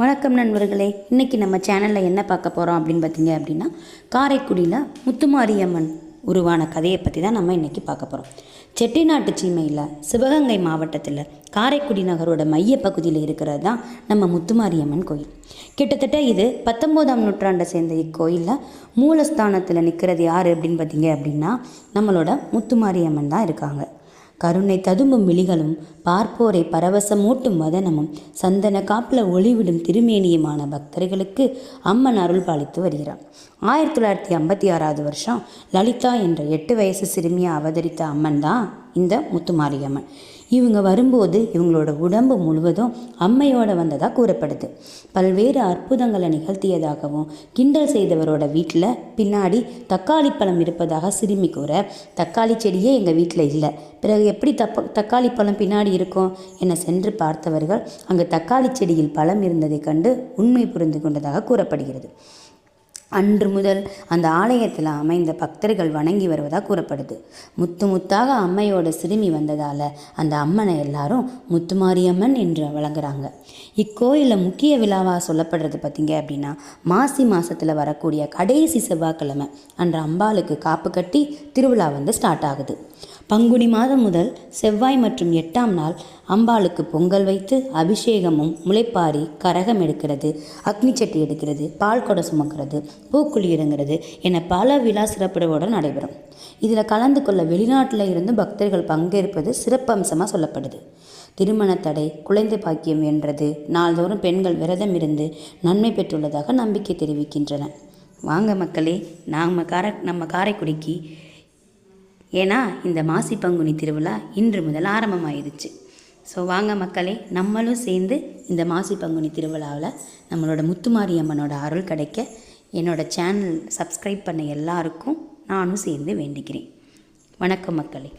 வணக்கம் நண்பர்களே இன்றைக்கி நம்ம சேனலில் என்ன பார்க்க போகிறோம் அப்படின்னு பார்த்தீங்க அப்படின்னா காரைக்குடியில் முத்துமாரியம்மன் உருவான கதையை பற்றி தான் நம்ம இன்றைக்கி பார்க்க போகிறோம் செட்டிநாட்டு சீமையில் சிவகங்கை மாவட்டத்தில் காரைக்குடி நகரோட மையப்பகுதியில் இருக்கிறது தான் நம்ம முத்துமாரியம்மன் கோயில். கிட்டத்தட்ட இது பத்தொம்போதாம் நூற்றாண்டை சேர்ந்த இக்கோயிலில் மூலஸ்தானத்தில் நிற்கிறது யார் அப்படின்னு பார்த்தீங்க அப்படின்னா நம்மளோட முத்துமாரியம்மன் தான் இருக்காங்க. கருணை ததும்பும் விழிகளும் பார்ப்போரை பரவசமூட்டும் வதனமும் சந்தன காப்பில் ஒளிவிடும் திருமேனியுமான பக்தர்களுக்கு அம்மன் அருள் பாலித்து வருகிறார். ஆயிரத்தி தொள்ளாயிரத்தி ஐம்பத்தி ஆறாவது வருஷம் லலிதா என்ற எட்டு வயசு சிறுமியை அவதரித்த அம்மன் தான் இந்த முத்துமாரியம்மன். இவங்க வரும்போது இவங்களோட உடம்பு முழுவதும் அம்மையோட வந்ததாக கூறப்படுது. பல்வேறு அற்புதங்களை நிகழ்த்தியதாகவும் கிண்டல் செய்தவரோட வீட்டில் பின்னாடி தக்காளி பழம் இருப்பதாக சிறுமி கூற தக்காளி செடியே எங்கள் வீட்டில் இல்லை. பிறகு எப்படி தப்ப தக்காளி பழம் பின்னாடி இருக்கும்? என சென்று பார்த்தவர்கள் அங்கு தக்காளி செடியில் பழம் இருந்ததை கண்டு உண்மை புரிந்து கொண்டதாக கூறப்படுகிறது. அன்று முதல் அந்த ஆலயத்தில் அமைந்த பக்தர்கள் வணங்கி வருவதாக கூறப்படுது. முத்து முத்தாக அம்மையோட சிறுமி வந்ததால் அந்த அம்மனை எல்லாரும் முத்துமாரியம்மன் என்று வழங்குறாங்க. இக்கோயிலில் முக்கிய விழாவாக சொல்லப்படுறது பார்த்தீங்க அப்படின்னா மாசி மாதத்தில் வரக்கூடிய கடைசி செவ்வாய்க்கிழமை அன்று அம்பாளுக்கு காப்பு கட்டி திருவிழா வந்து ஸ்டார்ட் ஆகுது. பங்குனி மாதம் முதல் செவ்வாய் மற்றும் எட்டாம் நாள் அம்பாளுக்கு பொங்கல் வைத்து அபிஷேகமும் முளைப்பாரி கரகம் எடுக்கிறது அக்னி சட்டி எடுக்கிறது பால் கொடை சுமக்கிறது பூக்குழி என பல விழா சிறப்புடன் நடைபெறும். இதில் கலந்து கொள்ள வெளிநாட்டில் இருந்து பக்தர்கள் பங்கேற்பது சிறப்பம்சமாக சொல்லப்படுது. திருமண தடை குழந்தை பாக்கியம் வென்றது நாள்தோறும் பெண்கள் விரதம் இருந்து நன்மை பெற்றுள்ளதாக நம்பிக்கை தெரிவிக்கின்றன. வாங்க மக்களே நாம் கார நம்ம காரைக்குடிக்கு. ஏன்னா இந்த மாசி பங்குனி திருவிழா இன்று முதல் ஆரம்பமாயிருச்சு ஸோ வாங்க மக்களே நம்மளும் சேர்ந்து இந்த மாசி பங்குனி திருவிழாவில் நம்மளோட முத்துமாரியம்மனோட அருள் கிடைக்க என்னோடய சேனல் சப்ஸ்கிரைப் பண்ண எல்லாருக்கும் நானும் சேர்ந்து வேண்டிக்கிறேன். வணக்கம் மக்களே.